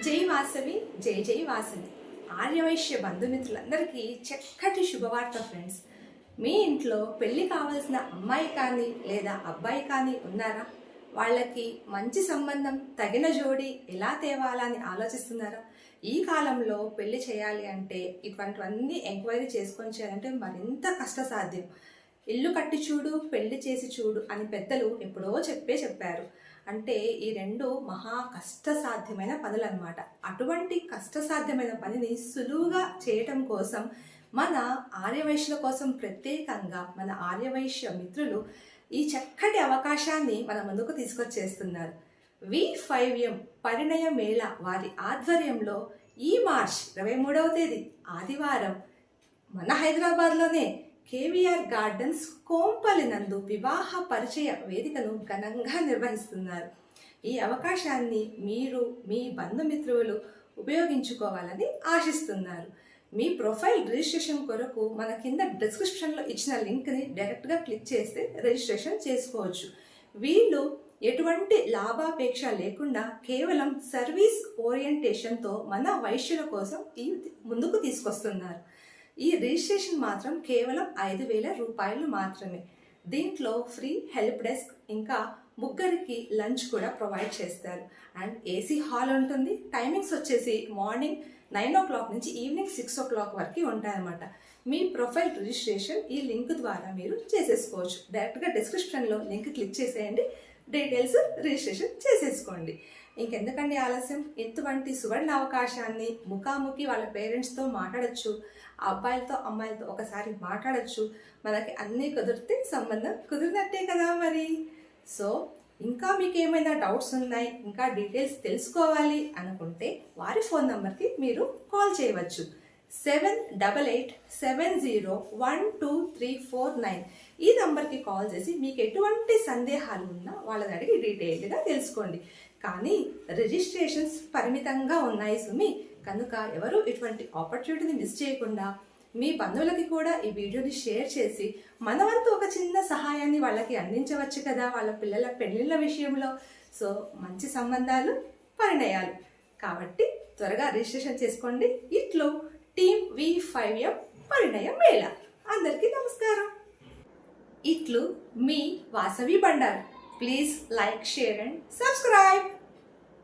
జై వాసవి జై జై వాసవి. ఆర్యవైశ్య బంధుమిత్రులందరికీ చక్కటి శుభవార్త ఫ్రెండ్స్. మీ ఇంట్లో పెళ్ళి కావాల్సిన అమ్మాయి కానీ లేదా అబ్బాయి కానీ ఉన్నారా? వాళ్ళకి మంచి సంబంధం తగిన జోడి ఎలా తేవాలని ఆలోచిస్తున్నారా? ఈ కాలంలో పెళ్ళి చేయాలి అంటే ఇటువంటివన్నీ ఎంక్వైరీ చేసుకొని చేయాలంటే మరింత కష్టసాధ్యం. ఇల్లు కట్టి చూడు పెళ్ళి చేసి చూడు అని పెద్దలు ఎప్పుడో చెప్పే చెప్పారు. అంటే ఈ రెండు మహా కష్టసాధ్యమైన పనులు అనమాట అటువంటి కష్టసాధ్యమైన పనిని సులువుగా చేయటం కోసం మన ఆర్యవైశ్యుల కోసం ప్రత్యేకంగా మన ఆర్యవైశ్య మిత్రులు ఈ చక్కటి అవకాశాన్ని మన ముందుకు తీసుకొచ్చేస్తున్నారు. వి ఫైవ్ ఎం పరిణయ మేళ వారి ఆధ్వర్యంలో ఈ మార్చ్ ఇరవై మూడవ తేదీ ఆదివారం మన హైదరాబాద్లోనే కేవీఆర్ గార్డెన్స్ కోంపలి నందు వివాహ పరిచయ వేదికను ఘనంగా నిర్వహిస్తున్నారు. ఈ అవకాశాన్ని మీరు మీ బంధుమిత్రులు ఉపయోగించుకోవాలని ఆశిస్తున్నారు. మీ ప్రొఫైల్ రిజిస్ట్రేషన్ కొరకు మన కింద డిస్క్రిప్షన్లో ఇచ్చిన లింక్ని డైరెక్ట్గా క్లిక్ చేస్తే రిజిస్ట్రేషన్ చేసుకోవచ్చు. వీళ్ళు ఎటువంటి లాభాపేక్ష లేకుండా కేవలం సర్వీస్ ఓరియంటేషన్తో మన వైశ్యుల కోసం ఈ ముందుకు తీసుకొస్తున్నారు. ఈ రిజిస్ట్రేషన్ మాత్రం కేవలం ఐదు వేల రూపాయలు మాత్రమే. దీంట్లో ఫ్రీ హెల్ప్ డెస్క్ ఇంకా ముగ్గురికి లంచ్ కూడా ప్రొవైడ్ చేస్తారు. అండ్ ఏసీ హాల్ ఉంటుంది. టైమింగ్స్ వచ్చేసి మార్నింగ్ నైన్ ఓ క్లాక్ నుంచి ఈవినింగ్ సిక్స్ ఓ క్లాక్ వరకు ఉంటాయన్నమాట. మీ ప్రొఫైల్ రిజిస్ట్రేషన్ ఈ లింక్ ద్వారా మీరు చేసేసుకోవచ్చు. డైరెక్ట్గా డిస్క్రిప్షన్లో లింక్ క్లిక్ చేసేయండి. డీటెయిల్స్ రిజిస్ట్రేషన్ చేసేసుకోండి. ఇంకెందుకండి ఆలస్యం? ఇటువంటి సువర్ణ అవకాశాన్ని ముఖాముఖి వాళ్ళ పేరెంట్స్తో మాట్లాడచ్చు అబ్బాయిలతో అమ్మాయిలతో ఒకసారి మాట్లాడచ్చు మనకి అన్నీ కుదిరితే సంబంధం కుదిరినట్టే కదా మరి. సో ఇంకా మీకు ఏమైనా డౌట్స్ ఉన్నాయి ఇంకా డీటెయిల్స్ తెలుసుకోవాలి అనుకుంటే వారి ఫోన్ నెంబర్కి మీరు కాల్ చేయవచ్చు. Seven double eight seven zero one two three four nine ఈ నంబర్కి కాల్ చేసి మీకు ఎటువంటి సందేహాలు ఉన్నా వాళ్ళని అడిగి డీటెయిల్డ్గా తెలుసుకోండి. కానీ రిజిస్ట్రేషన్స్ పరిమితంగా ఉన్నాయి సుమి. కనుక ఎవరు ఇటువంటి ఆపర్చునిటీని మిస్ చేయకుండా మీ బంధువులకి కూడా ఈ వీడియోని షేర్ చేసి మన వంతు ఒక చిన్న సహాయాన్ని వాళ్ళకి అందించవచ్చు కదా వాళ్ళ పిల్లల పెళ్ళిళ్ళ విషయంలో. సో మంచి సంబంధాలు పరిణయాలు. కాబట్టి త్వరగా రిజిస్ట్రేషన్ చేసుకోండి. ఇట్లు. టీమ్ వి ఫైవ్ ఎం పరిణయం మేళ. అందరికీ నమస్కారం. ఇట్లు మీ Vasavi Bandaru. Please like share and subscribe.